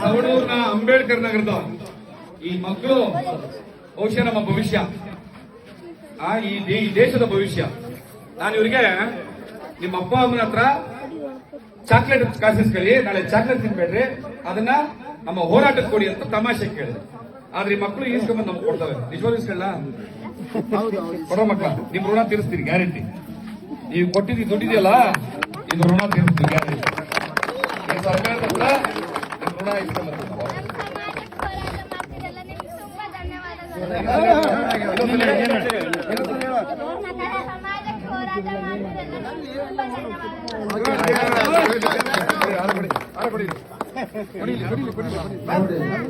ಸವಣೂರಿನ ಅಂಬೇಡ್ಕರ್ ನಗರದ ಈ ಮಕ್ಕಳು ಬಹುಶಃ ನಮ್ಮ ಭವಿಷ್ಯ. ಆ ಈ ದೇಶದ ಭವಿಷ್ಯ. ನಾನು ಇವರಿಗೆ ನಿಮ್ಮ ಅಪ್ಪ ಅಮ್ಮನ ಹತ್ರ ಚಾಕ್ಲೇಟ್ ಕಾಸಿಸ್ಕೊಳ್ಳಿ ನಾಳೆ ಚಾಕ್ಲೇಟ್ ತಿನ್ಬೇಡ್ರಿ. ಅದನ್ನ ನಮ್ಮ ಹೋರಾಟಕ್ಕೆ ಕೊಡಿ ಅಂತ ತಮಾಷೆ ಕೇಳಿದೆ. ಆದ್ರೆ ಈ ಮಕ್ಕಳು ಈಸ್ಕೊಂಬಂದು ನಮ್ಗೆ ಕೊಡ್ತವೆ. ನಿಜವಾಗ್ಲೂ ಇಸ್ಕೊಳ್ಳ ಕೊಡೋ ಮಕ್ಕಳ ನಿಮ್ ಋಣ ತೀರಿಸ್ತೀರಿ ಗ್ಯಾರಂಟಿ. ನೀವು ಕೊಟ್ಟಿದ್ದೀವಿ ದುಡ್ಡಿದೆಯಲ್ಲ? ಇದು ಋಣ ಈ ಸರ್ಕಾರದ ನಿಮ್ ಋಣ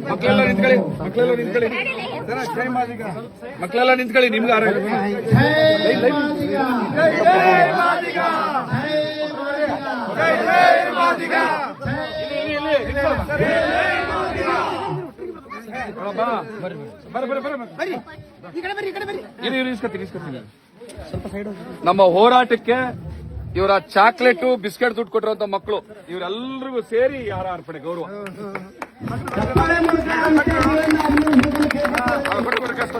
ಮಕ್ಕಳೆಲ್ಲ ನಿಂತ್ಕೊಳ್ಳಿ ಮಕ್ಕಳೆಲ್ಲ ನಿಂತ್ಕೊಳ್ಳಿ ಮಕ್ಕಳೆಲ್ಲ ನಿಂತ್ಕೊಳ್ಳಿ ನಿಮ್ಗೆ ಆರೋಗ್ಯ ನಮ್ಮ ಹೋರಾಟಕ್ಕೆ ಇವರ ಚಾಕ್ಲೇಟ್ ಬಿಸ್ಕೆಟ್ ದುಡ್ಡು ಕೊಟ್ಟಿರುವಂತ ಮಕ್ಕಳು ಇವರೆಲ್ಲರಿಗೂ ಸೇರಿ ಯಾರ ಅರ್ಪಣೆ ಗೌರವ ಕಷ್ಟ.